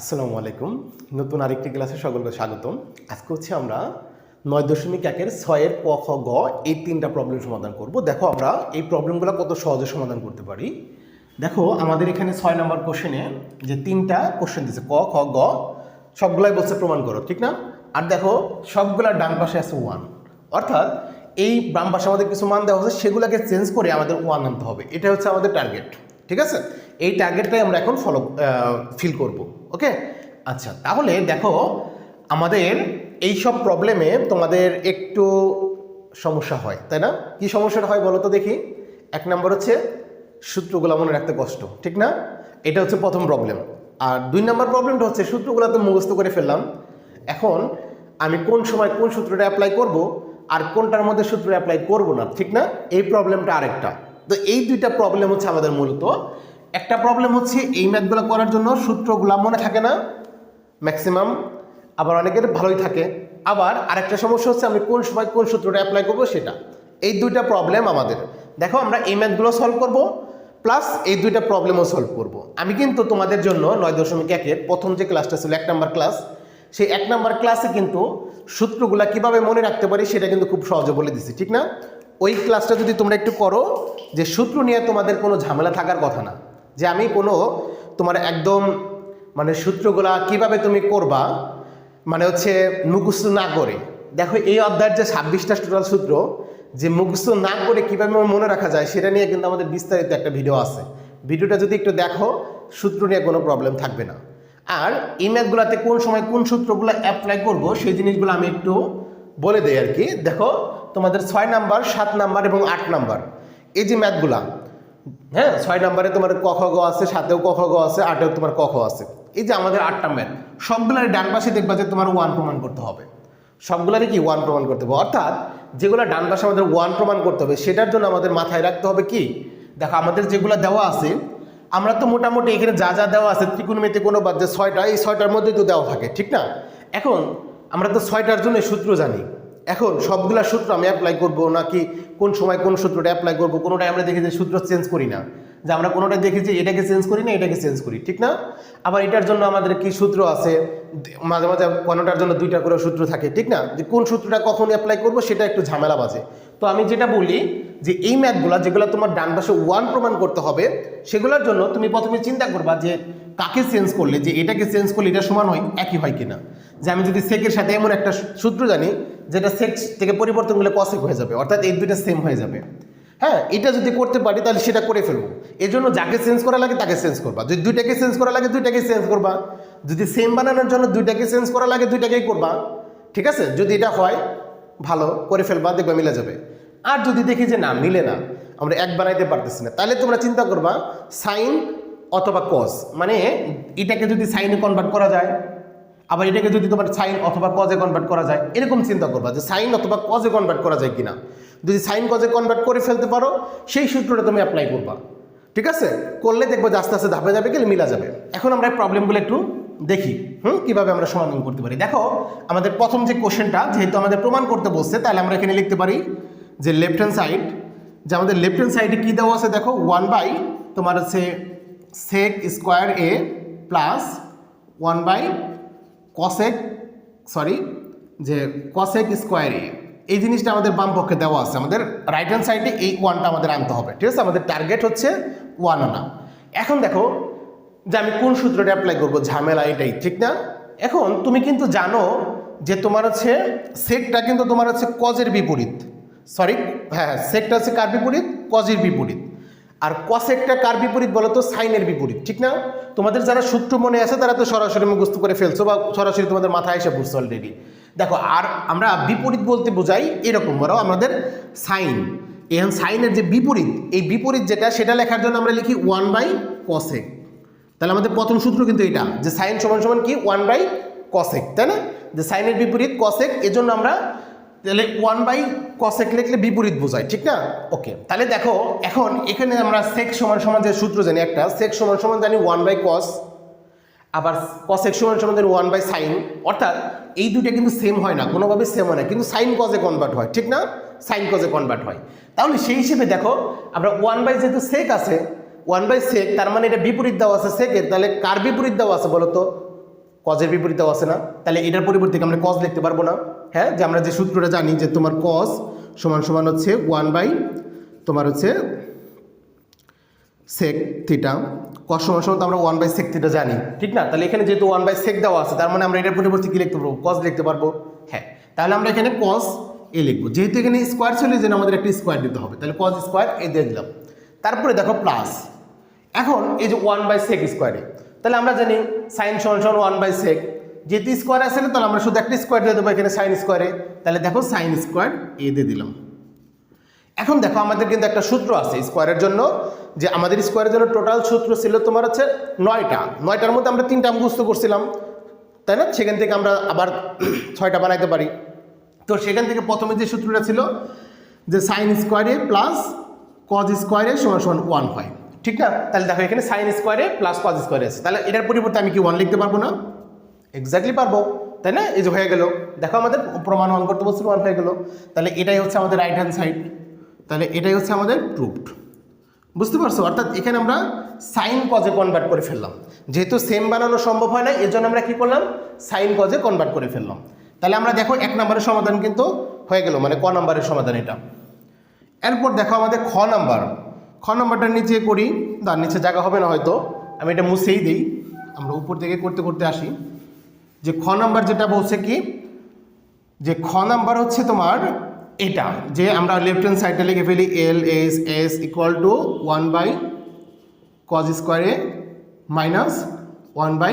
আসসালামু আলাইকুম। নতুন আরেকটি ক্লাসে সকলকে স্বাগতম। আজকে হচ্ছে আমরা নয় দশমিক একের ছয়ের ক, খ, গ এই তিনটা প্রবলেম সমাধান করব। দেখো, আমরা এই প্রবলেমগুলো কত সহজে সমাধান করতে পারি। দেখো, আমাদের এখানে ছয় নম্বর কোশ্চেনে যে তিনটা কোশ্চেন দিচ্ছে ক, খ, গ, সবগুলাই বলছে প্রমাণ করো, ঠিক না? আর দেখো, সবগুলা ডান পাশে আছে ওয়ান অর্থাৎ এই বাম পাশে আমাদের কিছু মান দেওয়া হচ্ছে সেগুলোকে চেঞ্জ করে আমাদের ওয়ান আনতে হবে। এটা হচ্ছে আমাদের টার্গেট ঠিক আছে? এই টার্গেটটাই আমরা এখন ফলো ফিল করব ওকে আচ্ছা তাহলে দেখো, আমাদের এই সব প্রবলেমে তোমাদের একটু সমস্যা হয়, তাই না? কি সমস্যাটা হয় বলো তো দেখি? এক নম্বর হচ্ছে সূত্রগুলো মনে রাখতে কষ্ট, ঠিক না? এটা হচ্ছে প্রথম প্রবলেম আর দুই নম্বর প্রবলেমটা হচ্ছে সূত্রগুলো তো মুখস্থ করে ফেললাম। এখন আমি কোন সময় কোন সূত্রটা অ্যাপ্লাই করব আর কোনটার মধ্যে সূত্র অ্যাপ্লাই করব না, ঠিক না? এই প্রবলেমটা আরেকটা। তো এই দুইটা প্রবলেম হচ্ছে আমাদের মূলত। একটা প্রবলেম হচ্ছে এই ম্যাথগুলো করার জন্য সূত্রগুলো মনে থাকে না ম্যাক্সিমাম আবার অনেকের ভালোই থাকে। আবার আরেকটা সমস্যা হচ্ছে আমি কোন সময় কোন সূত্রটা অ্যাপ্লাই করব সেটা। এই দুইটা প্রবলেম আমাদের। দেখো আমরা এই ম্যাথগুলো সলভ করব প্লাস এই দুইটা প্রবলেমও সলভ করব। আমি কিন্তু তোমাদের জন্য নয় দশমিক একের প্রথম যে ক্লাসটা ছিল, এক নাম্বার ক্লাস সেই এক নাম্বার ক্লাসে কিন্তু সূত্রগুলা কীভাবে মনে রাখতে পারি সেটা কিন্তু খুব সহজে বলে দিছি, ঠিক না? ওই ক্লাসটা যদি তোমরা একটু করো, যে সূত্র নিয়ে তোমাদের কোনো ঝামেলা থাকার কথা না, যে আমি কোনো তোমার একদম মানে সূত্রগুলা কীভাবে তুমি করবা মানে হচ্ছে মুখস্থ না করে। দেখো এই অধ্যায়ের যে ছাব্বিশটা টোটাল সূত্র, যে মুখস্থ না করে কীভাবে মনে রাখা যায়, সেটা নিয়ে কিন্তু আমাদের বিস্তারিত একটা ভিডিও আছে। ভিডিওটা যদি একটু দেখো, সূত্র নিয়ে কোনো প্রবলেম থাকবে না। আর এই ম্যাথগুলোতে কোন সময় কোন সূত্রগুলো অ্যাপ্লাই করব, সেই জিনিসগুলো আমি একটু বলে দেই আর কি। দেখো তোমাদের ছয় নাম্বার, সাত নাম্বার এবং আট নাম্বার। এই যে ম্যাথগুলা হ্যাঁ ছয় নাম্বারে তোমার ক, খ, গ আছে, সাতেও ক, খ, গ আছে, আটেও তোমার ক, খ আছে। এই যে আমাদের আটটা ম্যাথ সবগুলার ডান পাশে দেখবা যে তোমার ওয়ান প্রমাণ করতে হবে। সবগুলোরই কি ওয়ান প্রমাণ করতে হবে? অর্থাৎ যেগুলো ডান পাশে আমাদের ওয়ান প্রমাণ করতে হবে, সেটার জন্য আমাদের মাথায় রাখতে হবে কি? দেখো, আমাদের যেগুলো দেওয়া আছে, আমরা তো মোটামুটি এখানে যা যা দেওয়া আছে ত্রিকোণমিতি কোনো বাদ যে ছয়টা, এই ছয়টার মধ্যেই তো দেওয়া থাকে, ঠিক না? এখন আমরা তো ছয়টার জন্য সূত্র জানি। এখন সবগুলা সূত্র আমি অ্যাপ্লাই করব নাকি কোন সময় কোন সূত্রটা অ্যাপ্লাই করব, কোনোটাই আমরা দেখি যে সূত্র চেঞ্জ করি না। যে আমরা কোনোটা দেখেছি, এটাকে চেঞ্জ করি না, এটাকে চেঞ্জ করি, ঠিক না? আবার এটার জন্য আমাদের কি সূত্র আছে? মাঝে মাঝে কোনোটার জন্য দুইটা করে সূত্র থাকে, ঠিক না? যে কোন সূত্রটা কখন অ্যাপ্লাই করব, সেটা একটু ঝামেলা বাজে। তো আমি যেটা বলি, যে এই ম্যাথগুলো যেগুলো তোমার ডান পাশে ওয়ান প্রমাণ করতে হবে, সেগুলোর জন্য তুমি প্রথমে চিন্তা করবা যে কাকে চেঞ্জ করলে, যে এটাকে চেঞ্জ করলে এটা সমান হয়, একই হয় কিনা? যে আমি যদি সেকের সাথে এমন একটা সূত্র জানি, যেটা সেক থেকে পরিবর্তন করলে কসেক হয়ে যাবে, অর্থাৎ এই দুইটা সেম হয়ে যাবে। হ্যাঁ এটা যদি করতে পারি, তাহলে সেটা করে ফেলব। এই জন্য যাকে চেঞ্জ করা লাগে, তাকে চেঞ্জ করবা। যদি দুইটাকে চেঞ্জ করা লাগে দুইটাকে চেঞ্জ করবা। যদি সেম বানানোর জন্য দুইটাকে চেঞ্জ করা লাগে, দুইটাকেই করবা। ঠিক আছে? যদি এটা হয়, ভালো, করে ফেলবা, দেখবা মিলে যাবে। আর যদি দেখি যে না, মিলে না, আমরা এক বানাইতে পারতেছি না, তাহলে তোমরা চিন্তা করবা, সাইন অথবা কস মানে এটাকে যদি সাইনে কনভার্ট করা যায় আবার এটাকে যদি তোমার সাইন অথবা কজে কনভার্ট করা যায়, এরকম চিন্তা করবা যে সাইন অথবা কজে কনভার্ট করা যায় কিনা। যদি সাইন কজে কনভার্ট করে ফেলতে পারো, সেই সূত্রটা তুমি অ্যাপ্লাই করবা। ঠিক আছে? করলে দেখব যে আস্তে আস্তে ধাপে ধাপে গেলে মিলা যাবে। এখন আমরা এই প্রবলেমগুলো একটু দেখি, হুম? কীভাবে আমরা সমাধান করতে পারি? দেখো, আমাদের প্রথম যে কোশ্চেনটা যেহেতু আমাদের প্রমাণ করতে বসছে তাহলে আমরা এখানে লিখতে পারি যে লেফট হ্যান্ড সাইড যে আমাদের লেফট হ্যান্ড সাইডে কী দেওয়া আছে দেখো? ওয়ান বাই তোমার হচ্ছে sec square A plus one by cosec sorry যে কসেক স্কোয়ার এ এই জিনিসটা আমাদের বাম পক্ষে দেওয়া আছে। আমাদের রাইট হ্যান্ড সাইডে এই ওয়ানটা আমাদের আনতে হবে। ঠিক আছে? আমাদের টার্গেট হচ্ছে ওয়ান আনা। এখন দেখো যে আমি কোন সূত্রটা অ্যাপ্লাই করব? ঝামেলা এটাই, ঠিক না? এখন তুমি কিন্তু জানো যে তোমার হচ্ছে সেকটা কিন্তু তোমার হচ্ছে কজের বিপরীত। সরি হ্যাঁ হ্যাঁ সেকটা হচ্ছে কার বিপরীত? কজের বিপরীত। আর কসেকটা কার বিপরীত বলো তো সাইনের বিপরীত, ঠিক না? তোমাদের যারা সূত্র মনে আছে, তারা তো সরাসরি মুখস্থ করে ফেলছো বা সরাসরি তোমাদের মাথায় এসে বুঝছ অলরেডি দেখো, আর আমরা বিপরীত বলতে বোঝাই এরকম বলো আমাদের সাইন। এখন সাইনের যে বিপরীত, এই বিপরীত যেটা, সেটা লেখার জন্য আমরা লিখি ওয়ান বাই কসেক তাহলে আমাদের প্রথম সূত্র কিন্তু এটা, যে সাইন সমান সমান কি? ওয়ান বাই কসেক তাই না? যে সাইনের বিপরীত কসেক এজন্য আমরা তাহলে ওয়ান বাই কসেক লিখলে বিপরীত বোঝায়, ঠিক না? ওকে তাহলে দেখো, এখন এখানে আমরা সেক সমান সমান যে সূত্র জানি, একটা সেক সমান সমান জানি ওয়ান বাই কস আবার কসেক সমান সমান জানি ওয়ান বাই সাইন অর্থাৎ এই দুইটা কিন্তু সেম হয় না, কোনোভাবে সেম হয় না, কিন্তু সাইন কজে কনভার্ট হয়, ঠিক না? সাইন কজে কনভার্ট হয়। তাহলে সেই হিসেবে দেখো, আমরা ওয়ান বাই যেহেতু সেক আছে ওয়ান বাই সেক তার মানে এটা বিপরীত দেওয়া আছে সেকের তাহলে কার বিপরীত দেওয়া আছে বলো তো কজের বিপরীতেও আছে না? তাহলে এটার পরিবর্তে আমরা কজ লিখতে পারব না? হ্যাঁ যে আমরা যে সূত্রটা জানি যে তোমার কজ সমান সমান হচ্ছে ওয়ান বাই তোমার হচ্ছে সেক থিটা কস সমান সমান তো আমরা ওয়ান বাই সেক থিটা জানি, ঠিক না? তাহলে এখানে যেহেতু ওয়ান বাই সেক দেওয়া আছে, তার মানে আমরা এটার পরিবর্তে কী লিখতে পারব? কস লিখতে পারব। হ্যাঁ তাহলে আমরা এখানে কস এ লিখব। যেহেতু এখানে স্কোয়ার ছিল জন্য আমাদের একটা স্কোয়ার দিতে হবে। তাহলে কস স্কোয়ার এ দিয়ে দিলাম। তারপরে দেখো প্লাস এখন এই যে ওয়ান বাই সেক স্কোয়ারে তাহলে আমরা জানি সাইন সমান সমান ওয়ান বাই সেক যেহেতু স্কোয়ার আছে না, তাহলে আমরা শুধু একটা স্কোয়ার দিয়ে দেবো এখানে সাইন স্কোয়ারে তাহলে দেখো সাইন স্কোয়ার এ দিয়ে দিলাম। এখন দেখো আমাদের কিন্তু একটা সূত্র আছে স্কোয়ারের জন্য, যে আমাদের স্কোয়ারের জন্য টোটাল সূত্র ছিল তোমার হচ্ছে নয়টা। নয়টার মধ্যে আমরা তিনটা মুখস্থ করছিলাম, তাই না? সেখান থেকে আমরা আবার ছয়টা বানাইতে পারি। তো সেখান থেকে প্রথমে যে সূত্রটা ছিল, যে সাইন স্কোয়ারে প্লাস কজ স্কোয়ারে সমান সমান ওয়ান হয়। ঠিক না? তাহলে দেখো এখানে সাইন স্কোয়ারে প্লাস কজ স্কোয়ারে আছে। তাহলে এটার পরিবর্তে আমি কি ওয়ান লিখতে পারব না? এক্স্যাক্টলি পারব। তাই না? এই যে হয়ে গেল। দেখো আমাদের প্রমাণ ওয়ান করতে বলছিল ওয়ান হয়ে গেল। তাহলে এটাই হচ্ছে আমাদের রাইট হ্যান্ড সাইড তাহলে এটাই হচ্ছে আমাদের প্রুফড বুঝতে পারছ? অর্থাৎ এখানে আমরা সাইন কজে কনভার্ট করে ফেললাম। যেহেতু সেম বানানো সম্ভব হয় না, এর জন্য আমরা কি করলাম? সাইন কজে কনভার্ট করে ফেললাম। তাহলে আমরা দেখো এক নম্বরের সমাধান কিন্তু হয়ে গেল মানে ক নম্বরের সমাধান এটা। এরপর দেখো আমাদের খ নাম্বার। খ নাম্বারটার নিচে করি। তার নিচে জায়গা হবে না হয়তো। আমি এটা মুছেই দিই। আমরা উপর থেকে করতে করতে আসি। যে খ নাম্বার যেটা বলছে কি? যে খ নাম্বার হচ্ছে তোমার এটা, যে আমরা লেফট হ্যান্ড সাইডটা লিখে ফেলি L S S equal to one by cos স্কোয়ারে মাইনাস ওয়ান বাই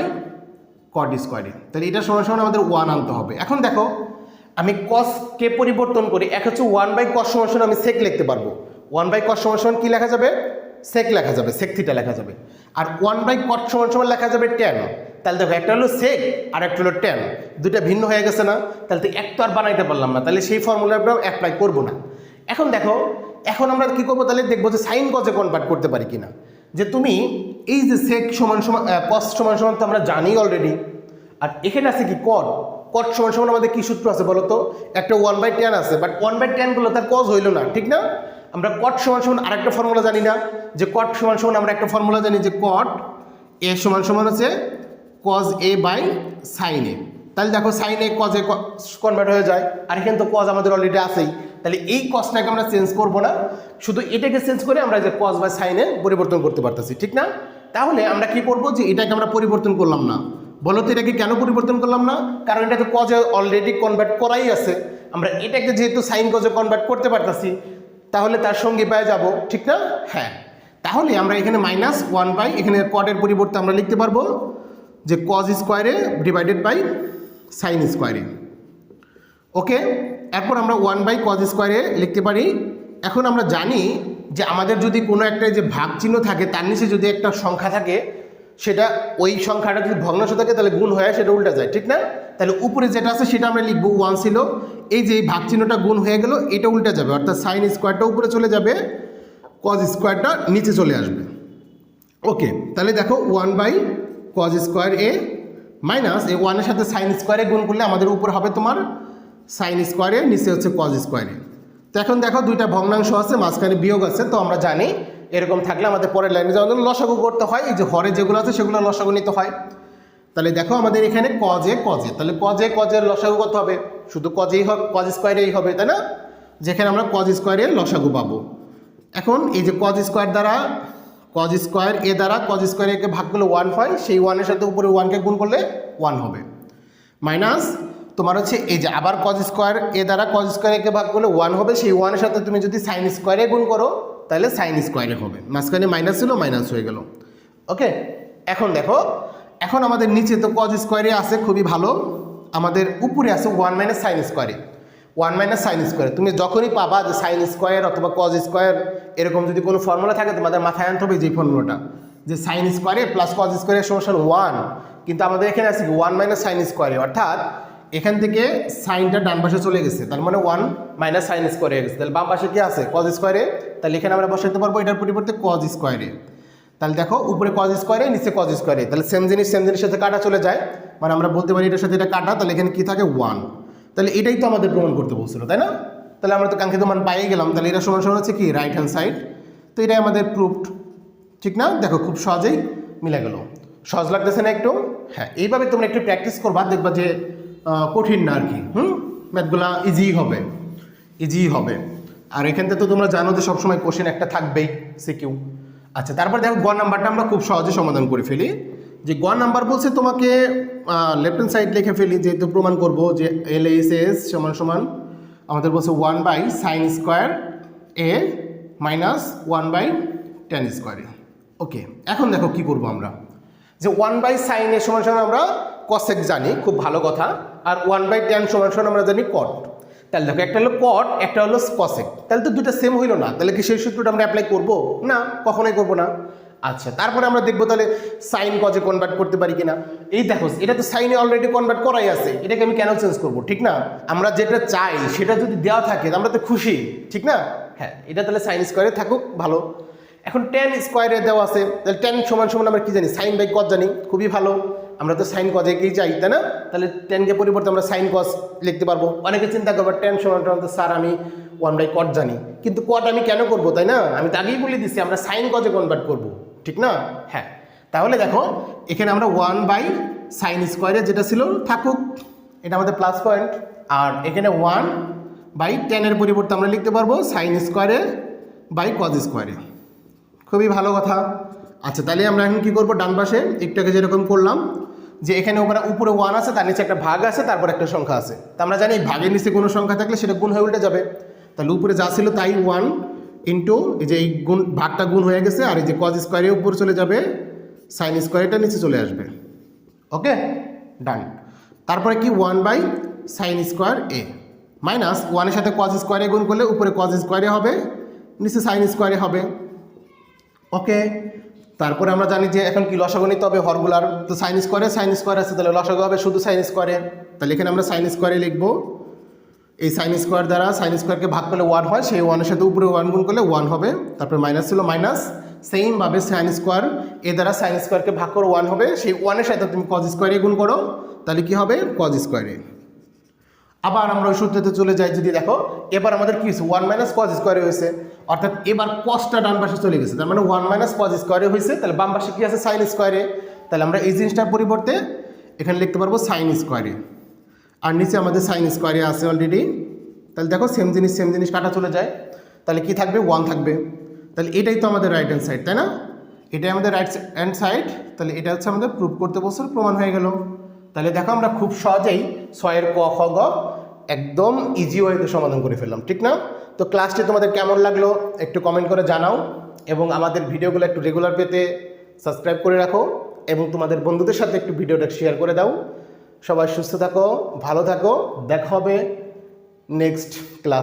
কট স্কোয়ারে তাহলে এটা সমান সমান আমাদের ওয়ান আনতে হবে। এখন দেখো, আমি কসকে পরিবর্তন করি, এক হচ্ছে ওয়ান বাই কস সমান আমি সেক লিখতে পারব। ওয়ান বাই কস সমান কী লেখা যাবে? সেক লেখা যাবে সেক থিটা লেখা যাবে। আর ওয়ান বাই কট সমান সমান লেখা যাবে টেন তাহলে দেখো, একটা হলো সেক আর একটা হলো টেন দুইটা ভিন্ন হয়ে গেছে না? তাহলে তো এক তো আর বানাইতে পারলাম না। তাহলে সেই ফর্মুলাটা অ্যাপ্লাই করব না। এখন দেখো, এখন আমরা কি করব? তাহলে দেখব যে সাইন কজে কনভার্ট করতে পারি কিনা। যে তুমি এই যে সেক সমান সমান কস সমান সমান তো আমরা জানি অলরেডি আর এখানে আছে কি কট কট সমান সমান আমাদের কি সূত্র আছে বলো তো? একটা ওয়ান বাই টেন আছে। বাট ওয়ান বাই টেনগুলো তার কজ হইল না, ঠিক না? আমরা কট সমান সমান আরেকটা ফর্মুলা জানি না। যে কট সমান সমান আমরা একটা ফর্মুলা জানি যে কট এ সমান সমান হচ্ছে cos A by sine A তাহলে দেখো সাইন এ কজে কনভার্ট হয়ে যায়। আর এখানে তো কজ আমাদের অলরেডি আছেই। তাহলে এই কজটাকে আমরা চেঞ্জ করব না। শুধু এটাকে চেঞ্জ করে আমরা যে কজ বা সাইনে পরিবর্তন করতে পারতেছি, ঠিক না? তাহলে আমরা কি করব যে এটাকে আমরা পরিবর্তন করলাম না। বলো তো এটাকে কেন পরিবর্তন করলাম না? কারণ এটা তো কজে অলরেডি কনভার্ট করাই আছে। আমরা এটাকে যেহেতু সাইন কজে কনভার্ট করতে পারতেছি, তাহলে তার সঙ্গে পেয়ে যাব, ঠিক না? হ্যাঁ। তাহলে আমরা এখানে মাইনাস ওয়ান বাই এখানে কডের পরিবর্তে আমরা লিখতে পারব যে কজ স্কোয়ারে ডিভাইডেড বাই সাইন স্কোয়ারে ওকে এরপর আমরা ওয়ান বাই কজ স্কোয়ারে লিখতে পারি, এখন আমরা জানি যে আমাদের যদি কোনো একটা যে ভাগ চিহ্ন থাকে, তার নিচে যদি একটা সংখ্যা থাকে, সেটা ওই সংখ্যাটা যদি ভগ্নাংশ থাকে, তাহলে গুণ হয়ে সেটা উল্টা যায়, ঠিক না? তাহলে উপরে যেটা আছে, সেটা আমরা লিখব ওয়ান ছিল। এই যে এই ভাগ চিহ্নটা গুণ হয়ে গেল, এটা উল্টা যাবে, অর্থাৎ সাইন স্কোয়ারটা উপরে চলে যাবে কজ স্কোয়ারটা নিচে চলে আসবে। ওকে তাহলে দেখো one by cos square A minus এই ওয়ানের সাথে সাইন স্কোয়ারে গুণ করলে আমাদের উপর হবে তোমার সাইন স্কোয়ারে নিচে হচ্ছে কজ স্কোয়ারে তো এখন দেখো দুইটা ভগ্নাংশ আছে, মাঝখানে বিয়োগ আছে, তো আমরা জানি এরকম থাকলে আমাদের পরের লাইনে যেমন লসাগু করতে হয়, এই যে হরে যেগুলো আছে সেগুলো লসাগু নিতে হয়। তাহলে দেখো আমাদের এখানে কজে কজে তাহলে কজে কজের লসাগু কত হবে? শুধু কজেই হবে কজ স্কোয়ারেই হবে, তাই না? যেখানে আমরা কজ স্কোয়ারের লসাগু পাবো। এখন এই যে কজ স্কোয়ার দ্বারা কজ স্কোয়ার এ দ্বারা কজ স্কোয়ার একে ভাগ করলে ওয়ান হয় সেই ওয়ানের সাথে উপরে ওয়ানকে গুণ করলে ওয়ান হবে। মাইনাস তোমার হচ্ছে এই যে আবার কজ স্কোয়ার এ দ্বারা কজ স্কোয়ার একে ভাগ করলে ওয়ান হবে, সেই ওয়ানের সাথে তুমি যদি সাইন স্কোয়ারে গুণ করো, তাহলে সাইন স্কোয়ারে হবে। মাঝখানে মাইনাস ছিল মাইনাস হয়ে গেল। ওকে এখন দেখো, এখন আমাদের নিচে তো কজ স্কোয়ারে আছে, খুবই ভালো। আমাদের উপরে আছে ওয়ান মাইনাস সাইন স্কোয়ারে ওয়ান মাইনাস সাইন স্কোয়ার তুমি যখনই পাবা যে সাইন স্কোয়ার অথবা কজ স্কোয়ার এরকম যদি কোনো ফর্মুলা থাকে, তোমাদের মাথায় আনতে হবে যে ফর্মুলাটা যে সাইন স্কোয়ারে প্লাস কজ স্কোয়ারের সমস্যা ওয়ান কিন্তু আমাদের এখানে আছে ওয়ান মাইনাস সাইন স্কোয়ারে অর্থাৎ এখান থেকে সাইনটা ডান পাশে চলে গেছে। তার মানে ওয়ান মাইনাস সাইন স্কোয়ারে গেছে। তাহলে বাম পাশে কি আছে? কজ স্কোয়ারে তাহলে এখানে আমরা বসাতে পারব এটার পরিবর্তে কজ স্কোয়ারে তাহলে দেখো, উপরে কজ স্কোয়ারে নিচে কজ স্কোয়ারে তাহলে সেম জিনিস সেম জিনিসের সাথে কাটা চলে যায়। মানে আমরা বলতে পারি এটার সাথে এটা কাটা। তাহলে এখানে কি থাকে? ওয়ান তাহলে এটাই তো আমাদের প্রমাণ করতে বলছিল, তাই না? তাহলে আমরা তো কাঙ্ক্ষিত মান পাইয়ে গেলাম। তাহলে এটা সমান সমান হচ্ছে কি? রাইট হ্যান্ড সাইড তো এটাই আমাদের প্রুফড ঠিক না? দেখো, খুব সহজেই মিলে গেল। সহজ লাগতেছে না একটু? হ্যাঁ এইভাবে তোমরা একটু প্র্যাকটিস করবা, দেখবা যে কঠিন না আর কি। হুম? ম্যাথগুলা ইজি হবে। ইজি হবে। আর এখান থেকে তো তোমরা জানো যে সবসময় কোশ্চেন একটা থাকবেই সিকিউ আচ্ছা তারপর দেখো, গ নাম্বারটা আমরা খুব সহজে সমাধান করে ফেলি। যে গ নাম্বার বলছে তোমাকে লেফট হ্যান্ড সাইড লিখে ফেলি, যেহেতু প্রমাণ করব যে এল এস এস সমান সমান, আমাদের বলছে one by sine square A minus one by tan square okay এখন দেখো কি করব আমরা। যে ওয়ান বাই সাইন এর সমান সমান আমরা কসেক জানি, খুব ভালো কথা। আর ওয়ান বাই টেন সমান সমান আমরা জানি কট তাহলে দেখো একটা হলো কট একটা হলো কসেক তাহলে তো দুটো সেম হইল না। তাহলে কি সেই সূত্রটা আমরা অ্যাপ্লাই করব? না, কখনোই করব না। আচ্ছা তারপরে আমরা দেখব তাহলে সাইন কজে কনভার্ট করতে পারি কিনা। এই দেখো, এটা তো সাইনে অলরেডি কনভার্ট করাই আছে। এটাকে আমি কেন চেঞ্জ করব, ঠিক না? আমরা যেটা চাই, সেটা যদি দেওয়া থাকে, আমরা তো খুশি, ঠিক না? হ্যাঁ এটা তাহলে সাইন স্কোয়ারে থাকুক, ভালো। এখন টেন স্কোয়ারে দেওয়া আছে, তাহলে টেন সমান সমান আমরা কি জানি? সাইন বাই কজ জানি, খুবই ভালো। আমরা তো সাইন কজেকেই চাই, তাই না? তাহলে টেনকে পরিবর্তে আমরা সাইন কজ লিখতে পারব। অনেকে চিন্তা করব টেন সমান সমান তো স্যার আমি ওয়ান বাই কট জানি। কিন্তু কট আমি কেন করব, তাই না? আমি তো আগেই বলে দিচ্ছি আমরা সাইন কজে কনভার্ট করব। ঠিক না? হ্যাঁ। তাহলে দেখো, এখানে আমরা ওয়ান বাই সাইন স্কোয়ারে যেটা ছিল, থাকুক। এটা আমাদের প্লাস পয়েন্ট আর এখানে ওয়ান বাই টেনের পরিবর্তে আমরা লিখতে পারব সাইন স্কোয়ারে বাই কজ স্কোয়ারে খুবই ভালো কথা। আচ্ছা তাহলে আমরা এখন কী করব? ডান পাশে একটু আগে যেরকম করলাম, যে এখানে ওখানে উপরে ওয়ান আছে, তার নিচে একটা ভাগ আছে, তারপর একটা সংখ্যা আছে। তা আমরা জানি ভাগের নিচে কোনো সংখ্যা থাকলে সেটা গুণ হয়ে উল্টে যাবে। তাহলে উপরে যা ছিল তাই ওয়ান ইন্টু এই যে এই গুণ, ভাগটা গুণ হয়ে গেছে আর এই যে কজ স্কোয়ারে উপরে চলে যাবে সাইন স্কোয়ারটা নিচে চলে আসবে। ওকে? ডান তারপরে কি? One by sine square A minus ওয়ানের সাথে কজ স্কোয়ারে গুণ করলে উপরে কজ স্কোয়ারে হবে, নিচে সাইন স্কোয়ারে হবে। ওকে? তারপরে আমরা জানি যে এখন কি লসাগু নিতে হবে হরগুলার তো সাইন স্কোয়ারে সাইন স্কোয়ার আছে, তাহলে লসাগু হবে শুধু সাইন স্কোয়ারে তাহলে এখানে আমরা সাইন স্কোয়ারে লিখব এই সাইন স্কোয়ার দ্বারা সাইন স্কোয়ারকে ভাগ করলে ওয়ান হয়, সেই ওয়ানের সাথে উপরে ওয়ান গুণ করলে ওয়ান হবে, তারপরে মাইনাস ছিল মাইনাস সেমভাবে সাইন স্কোয়ার এ দ্বারা সাইন স্কোয়ারকে ভাগ করে ওয়ান হবে, সেই ওয়ানের সাথে তুমি কজ স্কোয়ারে গুণ করো, তাহলে কি হবে? কজ স্কোয়ারে আবার আমরা ওই সূত্রতে চলে যাই, যদি দেখো, এবার আমাদের কী হয়েছে? ওয়ান মাইনাস কজ স্কোয়ারে হয়েছে। অর্থাৎ এবার কজটা ডান পাশে চলে গেছে, তার মানে ওয়ান মাইনাস কজ স্কোয়ারে হয়েছে, তাহলে বাম পাশে কি আছে? সাইন স্কোয়ারে তাহলে আমরা এই জিনিসটার পরিবর্তে এখানে লিখতে পারব সাইন স্কোয়ারে আর নিচে আমাদের সাইন স্কোয়ারে আছে অলরেডি তাহলে দেখো সেম জিনিস সেম জিনিস কাটা চলে যায়। তাহলে কি থাকবে? ওয়ান থাকবে। তাহলে এটাই তো আমাদের রাইট হ্যান্ড সাইড তাই না? এটাই আমাদের রাইট হ্যান্ড সাইড তাহলে এটা হচ্ছে আমাদের প্রুভ করতে বছর প্রমাণ হয়ে গেল। তাহলে দেখো আমরা খুব সহজেই ছয়ের ক, খ, গ একদম ইজি ওয়েতে সমাধান করে ফেললাম, ঠিক না? তো ক্লাসটি তোমাদের কেমন লাগল একটু কমেন্ট করে জানাও এবং আমাদের ভিডিওগুলো একটু রেগুলার পেতে সাবস্ক্রাইব করে রাখো এবং তোমাদের বন্ধুদের সাথে একটু ভিডিওটা শেয়ার করে দাও। সবাই সুস্থ থাকো ভালো থাকো দেখা হবে নেক্সট ক্লাস